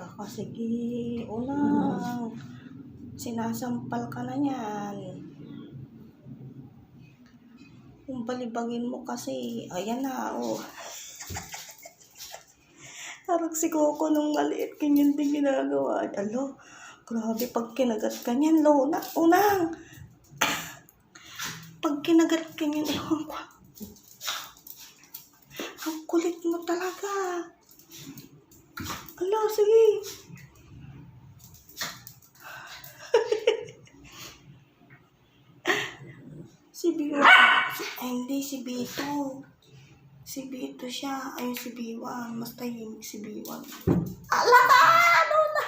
O sige, unang. Sinasampal ka na yan. Kung balibagin mo kasi, ayan na, oh. Parang si Coco nung maliit, ganyan din ginagawa. Alo, grabe, pag kinagat ka niyan, lo, una, unang. Pag kinagat ka niyan, ewan ko. Ang kulit mo talaga. Sige. si Bito. Ay, hindi, si Bito. Si Bito siya. Ayun, si Biwan. Mas tahimik si Biwan. Ala ka! Ano na?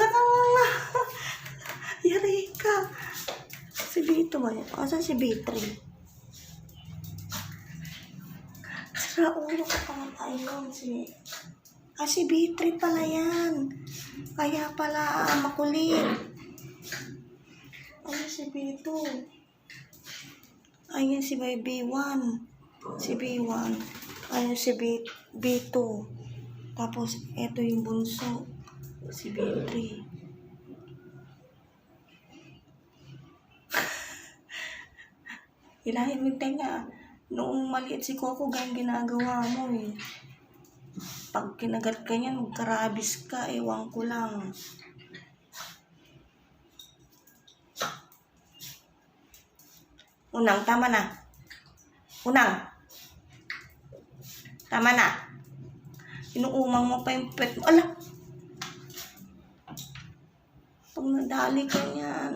Nakanganga. Yari ka. Si Bito ba yan? Asan si B3? Sira ulo ka pa. Ayun, si... Ah, si B3 pala yan. Kaya pala ah, makulit. Ayun si B2. Ayun si B1. Si B1. Ayun si B, B2. Tapos, eto yung bunso. Si B3. Hilahin mo yung tenga. Noong maliit si Coco, ganyan ginagawa mo eh. Pag kinagat ka niyan, karabis ka, ewan ko lang. Unang, tama na. Unang. Tama na. Inuumang mo pa yung pet mo. Ala! Pag nadali ka niyan.